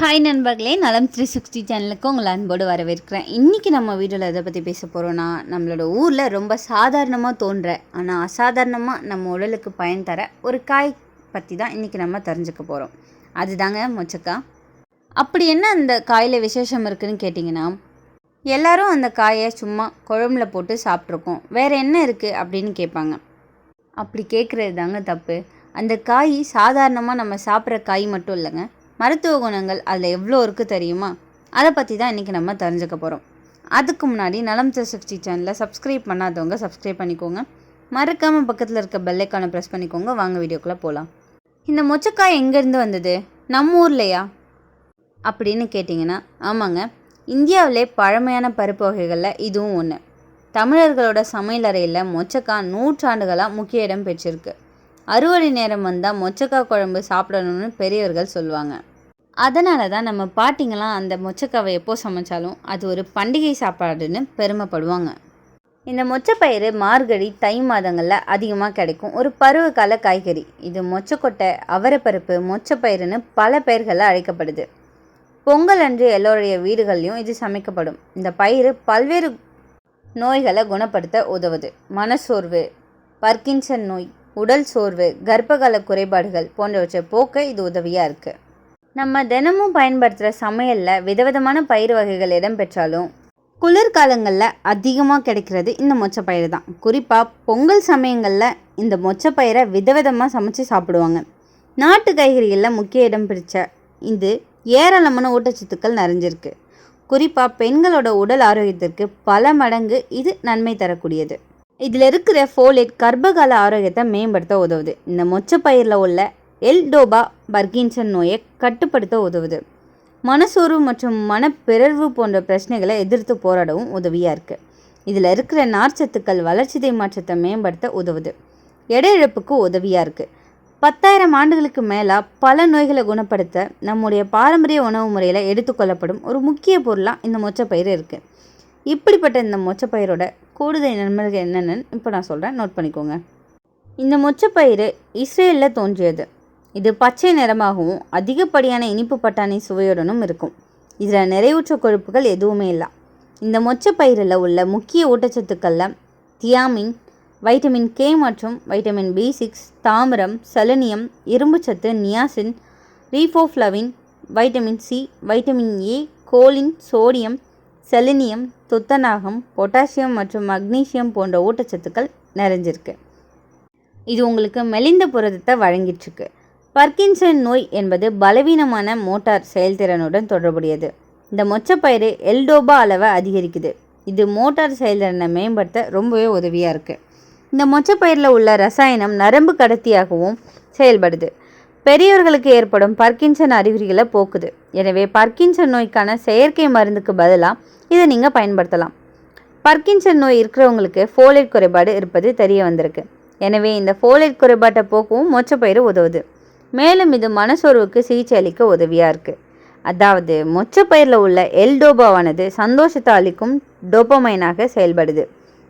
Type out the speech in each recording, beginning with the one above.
Hi நண்பர்களே. நலம் three sixty சேனலுக்கு உங்களை அன்போடு வரவேற்கிறேன். இன்றைக்கி நம்ம வீடியோவில் எதை பற்றி பேச போகிறோன்னா நம்மளோட ஊரில் ரொம்ப சாதாரணமாக தோன்ற ஆனால் அசாதாரணமாக நம்ம உடலுக்கு பயன் தர ஒரு காய் பற்றி தான் இன்றைக்கி நம்ம தெரிஞ்சுக்க போகிறோம் அதுதாங்க மொச்சக்காய் அப்படி என்ன அந்த காயில் விசேஷம் இருக்குன்னு கேட்டிங்கன்னா எல்லாரும் அந்த காயை சும்மா குழம்புல போட்டு சாப்பிட்ருக்கோம். வேறு என்ன இருக்குது அப்படின்னு கேட்பாங்க. அப்படி கேட்குறது தாங்க தப்பு. அந்த காய் சாதாரணமாக நம்ம சாப்பிட்ற காய் மட்டும் இல்லைங்க. மருத்துவ குணங்கள் அதில் எவ்வளோ இருக்குது தெரியுமா? அதை பற்றி தான் இன்றைக்கி நம்ம தெரிஞ்சுக்க போகிறோம் அதுக்கு முன்னாடி நலம் சிக்ஸ்டி சேனலை சப்ஸ்கிரைப் பண்ணாதவங்க சப்ஸ்கிரைப் பண்ணிக்கோங்க. மறக்காமல் பக்கத்தில் இருக்க பெல்லைக்கானை ப்ரெஸ் பண்ணிக்கோங்க. வாங்க வீடியோக்குள்ளே போகலாம் இந்த மொச்சக்காய் எங்கேருந்து வந்தது? நம்ம ஊர்லையா? அப்படின்னு கேட்டிங்கன்னா ஆமாங்க. இந்தியாவிலே பழமையான பருப்பு வகைகளில் இதுவும் ஒன்று தமிழர்களோட சமையலறையில் மொச்சக்காய் நூற்றாண்டுகளாக முக்கிய இடம் பெற்றிருக்கு. அறுவடை நேரம் வந்தால் மொச்சக்காய் குழம்பு சாப்பிடணும்னு பெரியவர்கள் சொல்லுவாங்க. அதனால தான் நம்ம பாட்டிங்கெல்லாம் அந்த மொச்சக்காவை எப்போ சமைச்சாலும் அது ஒரு பண்டிகை சாப்பாடுன்னு பெருமைப்படுவாங்க. இந்த மொச்சப்பயிறு மார்கழி தை மாதங்களில் அதிகமாக கிடைக்கும். ஒரு பருவகால காய்கறி. இது மொச்சக்கொட்டை அவரப்பருப்பு மொச்சப்பயிறுன்னு பல பெயர்களில் அழைக்கப்படுது. பொங்கல் அன்று எல்லோருடைய வீடுகள்லையும் இது சமைக்கப்படும். இந்த பயிறு பல்வேறு நோய்களை குணப்படுத்த உதவுது. மனசோர்வு பர்கின்சன் நோய் உடல் சோர்வு கர்ப்பகால குறைபாடுகள் போன்றவற்றை போக்க இது உதவியாக இருக்குது நம்ம தினமும் பயன்படுத்துகிற சமையலில் விதவிதமான பயிர் வகைகள் இடம்பெற்றாலும் குளிர்காலங்களில் அதிகமாக கிடைக்கிறது இந்த மொச்சப்பயிறு தான். குறிப்பாக பொங்கல் சமயங்களில் இந்த மொச்சப்பயிரை விதவிதமாக சமைச்சு சாப்பிடுவாங்க. நாட்டு காய்கறிகளில் முக்கிய இடம் பிடிச்ச இது ஏராளமான ஊட்டச்சத்துக்கள் நிறைஞ்சிருக்கு. குறிப்பாக பெண்களோட உடல் ஆரோக்கியத்திற்கு பல மடங்கு இது நன்மை தரக்கூடியது. இதில் இருக்கிற ஃபோலேட் கர்ப்பகால ஆரோக்கியத்தை மேம்படுத்த உதவுது. இந்த மொச்சப்பயிரில் உள்ள எல்டோபா பர்கின்சன் நோயை கட்டுப்படுத்த உதவுது. மனசோர்வு மற்றும் மனப்பிறழ்வு போன்ற பிரச்சனைகளை எதிர்த்து போராடவும் உதவியாக இருக்குது இதில் இருக்கிற நார்ச்சத்துக்கள் வளர்ச்சிதை மாற்றத்தை மேம்படுத்த உதவுது. எடை இழப்புக்கு உதவியாக இருக்குது பத்தாயிரம் ஆண்டுகளுக்கு மேலாக பல நோய்களை குணப்படுத்த நம்முடைய பாரம்பரிய உணவு முறையில் எடுத்துக்கொள்ளப்படும் ஒரு முக்கிய பொருளாக இந்த மொச்சப்பயிறு இருக்குது இப்படிப்பட்ட இந்த மொச்சப்பயிரோட கூடுதல் நன்மைகள் என்னென்னு இப்போ நான் சொல்கிறேன் நோட் பண்ணிக்கோங்க. இந்த மொச்சப்பயிறு இஸ்ரேலில் தோன்றியது. இது பச்சை நிறமாகவும் அதிகப்படியான இனிப்பு பட்டாணி சுவையுடனும் இருக்கும். இதில் நிறைவுற்ற கொழுப்புகள் எதுவுமே இல்லை. இந்த மொச்சப்பயிரில் உள்ள முக்கிய ஊட்டச்சத்துக்களில் தியாமின் வைட்டமின் கே மற்றும் வைட்டமின் பி சிக்ஸ் தாமிரம் செலனியம் இரும்புச்சத்து niacin riboflavin vitamin C vitamin A choline sodium selenium துத்தநாகம் பொட்டாசியம் மற்றும் மக்னீசியம் போன்ற ஊட்டச்சத்துக்கள் நிறைஞ்சிருக்கு. இது உங்களுக்கு மெலிந்த புரதத்தை வழங்கிட்டுருக்கு. பர்கின்சன் நோய் என்பது பலவீனமான மோட்டார் செயல்திறனுடன் தொடர்புடையது. இந்த மொச்சப்பயிறு எல்டோபா அளவை அதிகரிக்குது. இது மோட்டார் செயல்திறனை மேம்படுத்த ரொம்பவே உதவியாக இருக்குது இந்த மொச்சப்பயிரில் உள்ள ரசாயனம் நரம்பு கடத்தியாகவும் செயல்படுது. பெரியவர்களுக்கு ஏற்படும் பர்கின்சன் அறிகுறிகளை போக்குது. எனவே பர்கின்சன் நோய்க்கான செயற்கை மருந்துக்கு பதிலாக இதை நீங்கள் பயன்படுத்தலாம். பர்கின்சன் நோய் இருக்கிறவங்களுக்கு ஃபோலேட் குறைபாடு இருப்பது தெரிய வந்திருக்கு. எனவே இந்த ஃபோலேட் குறைபாட்டை போக்கவும் மொச்சப்பயிறு உதவுது. மேலும் இது மனசோர்வுக்கு சிகிச்சை அளிக்க உதவியாக இருக்குது அதாவது மொச்சப்பயிரில் உள்ள எல்டோபாவானது சந்தோஷத்தை அளிக்கும் டோப்பமைனாக செயல்படுது.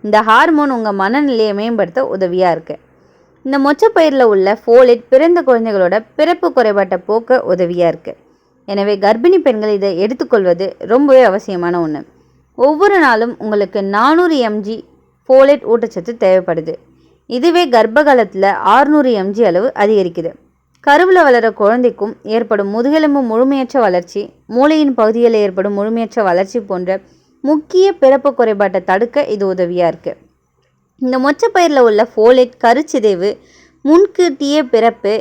இந்த ஹார்மோன் உங்கள் மனநிலையை மேம்படுத்த உதவியாக இருக்குது இந்த மொச்சப்பயிரில் உள்ள ஃபோலேட் பிறந்த குழந்தைகளோட பிறப்பு குறைபாட்டை போக்க உதவியாக இருக்குது எனவே கர்ப்பிணி பெண்கள் இதை எடுத்துக்கொள்வது ரொம்பவே அவசியமான ஒன்று ஒவ்வொரு நாளும் உங்களுக்கு நானூறு எம்ஜி ஃபோலேட் ஊட்டச்சத்து தேவைப்படுது. இதுவே கர்ப்ப காலத்தில் ஆறுநூறு எம்ஜி அளவு அதிகரிக்குது. கருவில் வளர குழந்தைக்கும் ஏற்படும் முதுகெலும்பு முழுமையற்ற வளர்ச்சி மூளையின் பகுதியில் ஏற்படும் முழுமையற்ற வளர்ச்சி போன்ற முக்கிய பிறப்பு குறைபாட்டை தடுக்க இது உதவியாக இருக்குது இந்த மொச்சப்பயிரில் உள்ள ஃபோலேட் கருச்சிதைவு முன்கூட்டிய பிறப்பு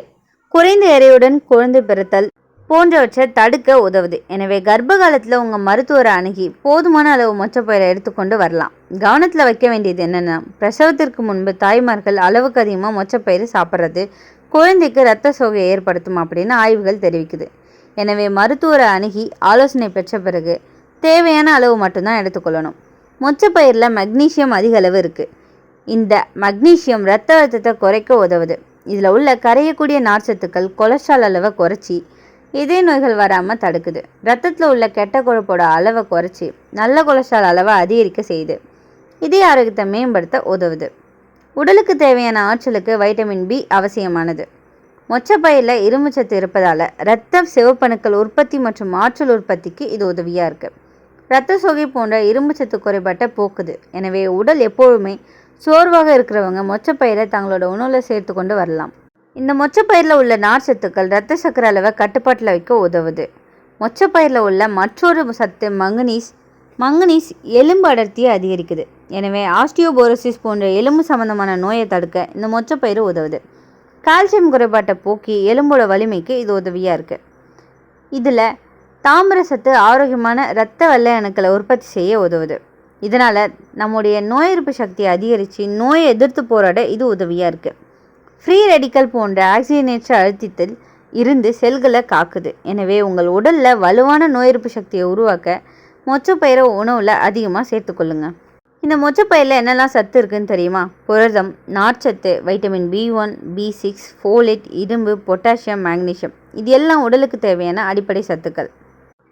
குறைந்த எடையுடன் குழந்தை பிறத்தல் போன்றவற்றை தடுக்க உதவுது. எனவே கர்ப்ப காலத்தில் உங்கள் மருத்துவரை அணுகி போதுமான அளவு மொச்சப்பயிரை எடுத்துக்கொண்டு வரலாம். கவனத்தில் வைக்க வேண்டியது என்னென்னா பிரசவத்திற்கு முன்பு தாய்மார்கள் அளவுக்கு அதிகமாக மொச்சப்பயிறு சாப்பிட்றது குழந்தைக்கு இரத்த சோகை ஏற்படுத்தும் அப்படின்னு ஆய்வுகள் தெரிவிக்குது. எனவே மருத்துவரை அணுகி ஆலோசனை பெற்ற பிறகு தேவையான அளவு மட்டும்தான் எடுத்துக்கொள்ளணும். மொச்சப்பயிரில் மக்னீசியம் அதிக அளவு இருக்குது இந்த மக்னீசியம் இரத்த அழுத்தத்தை குறைக்க உதவுது. இதில் உள்ள கரையக்கூடிய நார்ச்சத்துக்கள் கொலஸ்ட்ரால் அளவை குறைச்சி இதய நோய்கள் வராமல் தடுக்குது. ரத்தத்தில் உள்ள கெட்ட கொழுப்போட அளவை குறைச்சி நல்ல கொலஸ்ட்ரால் அளவை அதிகரிக்க செய்யுது. இதய ஆரோக்கியத்தை மேம்படுத்த உதவுது. உடலுக்கு தேவையான ஆற்றலுக்கு வைட்டமின் பி அவசியமானது. மொச்சப்பயிரில் இரும்புச்சத்து இருப்பதால் இரத்த சிவப்பணுக்கள் உற்பத்தி மற்றும் ஆற்றல் உற்பத்திக்கு இது உதவியாக இருக்குது இரத்த சோகை போன்ற இரும்புச்சத்து குறைபாட்டை போக்குது. எனவே உடல் எப்போதுமே சோர்வாக இருக்கிறவங்க மொச்சப்பயிரை தங்களோட உணவில் சேர்த்து கொண்டு வரலாம். இந்த மொச்சப்பயிரில் உள்ள நார்ச்சத்துக்கள் இரத்த சக்கர அளவை கட்டுப்பாட்டில் வைக்க உதவுது. மொச்சப்பயிரில் உள்ள மற்றொரு சத்து மங்கனீஸ் மங்கனீஸ் எலும்பு அடர்த்தியை அதிகரிக்குது. எனவே ஆஸ்டியோபோரோசிஸ் போன்ற எலும்பு சம்பந்தமான நோயை தடுக்க இந்த மொச்சப்பயிறு உதவுது. கால்சியம் குறைபாட்டை போக்கி எலும்போட வலிமைக்கு இது உதவியாக இருக்குது இதில் தாமிர சத்து ஆரோக்கியமான இரத்த வெள்ளை அணுக்களை உற்பத்தி செய்ய உதவுது. இதனால் நம்முடைய நோய் எதிர்ப்பு சக்தியை அதிகரித்து நோயை எதிர்த்து போராட இது உதவியாக இருக்குது ஃப்ரீ ரெடிக்கல் போன்ற ஆக்சிஜனேற்ற அழுத்தத்தில் இருந்து செல்களை காக்குது. எனவே உங்கள் உடலில் வலுவான நோய் எதிர்ப்பு சக்தியை உருவாக்க மொச்சப்பயிரை உணவில் அதிகமாக சேர்த்துக்கொள்ளுங்க இந்த மொச்சப்பயிரில் என்னெல்லாம் சத்து இருக்குன்னு தெரியுமா? புரதம் நார்ச்சத்து vitamin B one B six folate இரும்பு பொட்டாசியம் மேக்னீஷியம் இது எல்லாம் உடலுக்கு தேவையான அடிப்படை சத்துக்கள்.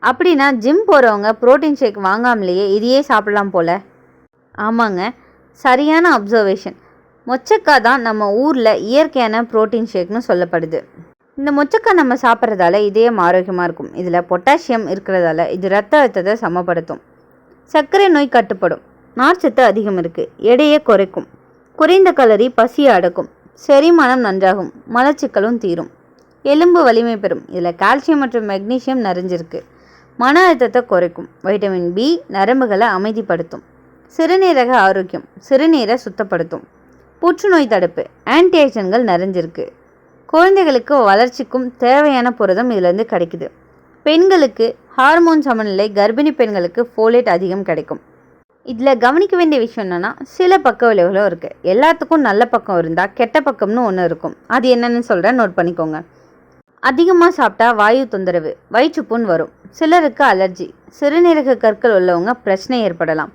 அப்படின்னா ஜிம் போகிறவங்க ப்ரோட்டீன் ஷேக் வாங்காமலேயே இதையே சாப்பிடலாம் போல். ஆமாங்க. சரியான அப்சர்வேஷன் மொச்சக்காய் தான் நம்ம ஊரில் இயற்கையான புரோட்டீன் ஷேக்னு சொல்லப்படுது. இந்த மொச்சக்காய் நம்ம சாப்பிட்றதால இதயம் ஆரோக்கியமாக இருக்கும். இதில் பொட்டாசியம் இருக்கிறதால இது ரத்த அழுத்தத்தை சமப்படுத்தும். சர்க்கரை நோய் கட்டுப்படும். நார்ச்சத்து அதிகம் இருக்குது எடையை குறைக்கும். குறைந்த கலரி பசியை அடக்கும். செரிமானம் நன்றாகும். மலச்சிக்கலும் தீரும். எலும்பு வலிமை பெறும். இதில் கால்சியம் மற்றும் மெக்னீசியம் நிறைஞ்சிருக்கு. மன அழுத்தத்தை குறைக்கும். வைட்டமின் பி நரம்புகளை அமைதிப்படுத்தும். சிறுநீரக ஆரோக்கியம் சிறுநீரை சுத்தப்படுத்தும். புற்றுநோய் தடுப்பு ஆன்டிஆக்சன்கள் நிறைஞ்சிருக்கு. குழந்தைகளுக்கு வளர்ச்சிக்கும் தேவையான புரதம் இதிலேருந்து கிடைக்குது. பெண்களுக்கு ஹார்மோன் சமநிலை கர்ப்பிணி பெண்களுக்கு ஃபோலேட் அதிகம் கிடைக்கும். இதில் கவனிக்க வேண்டிய விஷயம் என்னென்னா சில பக்க விளைவுகளும் இருக்குது எல்லாத்துக்கும் நல்ல பக்கம் இருந்தால் கெட்ட பக்கம்னு ஒன்று இருக்கும். அது என்னென்னு சொல்கிறேன் நோட் பண்ணிக்கோங்க. அதிகமாக சாப்பிட்டா வாயு தொந்தரவு வயிற்றுப்புண் வரும். சிலருக்கு அலர்ஜி சிறுநீரக கற்கள் உள்ளவங்க பிரச்சனை ஏற்படலாம்.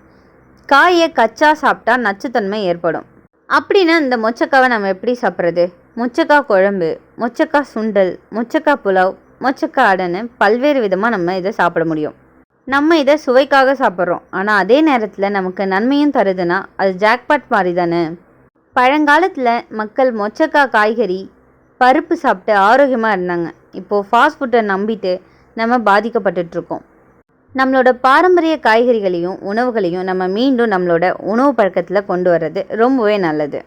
காயை கச்சா சாப்பிட்டா நச்சுத்தன்மை ஏற்படும். அப்படின்னா இந்த மொச்சக்காவை நம்ம எப்படி சாப்பிட்றது? மொச்சக்காய் குழம்பு மொச்சக்காய் சுண்டல் மொச்சக்காய் புலாவ் மொச்சக்காய் அடைன்னு பல்வேறு விதமாக நம்ம இதை சாப்பிட முடியும். நம்ம இதை சுவைக்காக சாப்பிட்றோம். ஆனால் அதே நேரத்தில் நமக்கு நன்மையும் தருதுன்னா அது ஜாக்பாட் மாதிரி தானே? பழங்காலத்தில் மக்கள் மொச்சக்காய் காய்கறி பருப்பு சாப்பிட்டு ஆரோக்கியமாக இருந்தாங்க. இப்போது ஃபாஸ்ட் ஃபுட்டை நம்பிட்டு நம்ம பாதிக்கப்பட்டுட்ருக்கோம் நம்மளோட பாரம்பரிய காய்கறிகளையும் உணவுகளையும் நம்ம மீண்டும் நம்மளோட உணவு பழக்கத்தில் கொண்டு வர்றது ரொம்பவே நல்லது.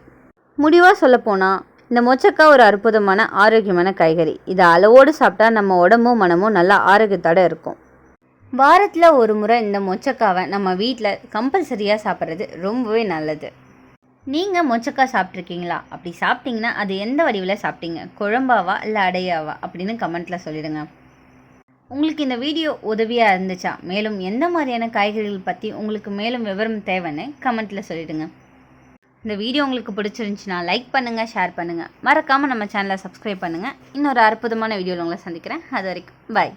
முடிவாக சொல்லப்போனால் இந்த மொச்சக்காய் ஒரு அற்புதமான ஆரோக்கியமான காய்கறி. இதை அளவோடு சாப்பிட்டா நம்ம உடம்பும் மனமும் நல்லா ஆரோக்கியத்தோடு இருக்கும். வாரத்தில் ஒரு முறை இந்த மொச்சக்காவை நம்ம வீட்டில் கம்பல்சரியாக சாப்பிட்றது ரொம்பவே நல்லது. நீங்கள் மொச்சக்காய் சாப்பிட்ருக்கீங்களா அப்படி சாப்பிட்டீங்கன்னா அது எந்த வடிவில் சாப்பிட்டீங்க? குழம்பாவா இல்லை அடையாவா? அப்படின்னு கமெண்ட்டில் சொல்லிடுங்க. உங்களுக்கு இந்த வீடியோ உதவியாக இருந்துச்சா? மேலும் எந்த மாதிரியான காய்கறிகள் பற்றி உங்களுக்கு மேலும் விவரம் தேவைன்னு கமெண்ட்டில் சொல்லிடுங்க. இந்த வீடியோ உங்களுக்கு பிடிச்சிருந்துச்சுன்னா லைக் பண்ணுங்கள் ஷேர் பண்ணுங்கள் மறக்காமல் நம்ம சேனலை சப்ஸ்கிரைப் பண்ணுங்கள் இன்னொரு அற்புதமான வீடியோவில் உங்களை சந்திக்கிறேன். அது வரைக்கும் பாய்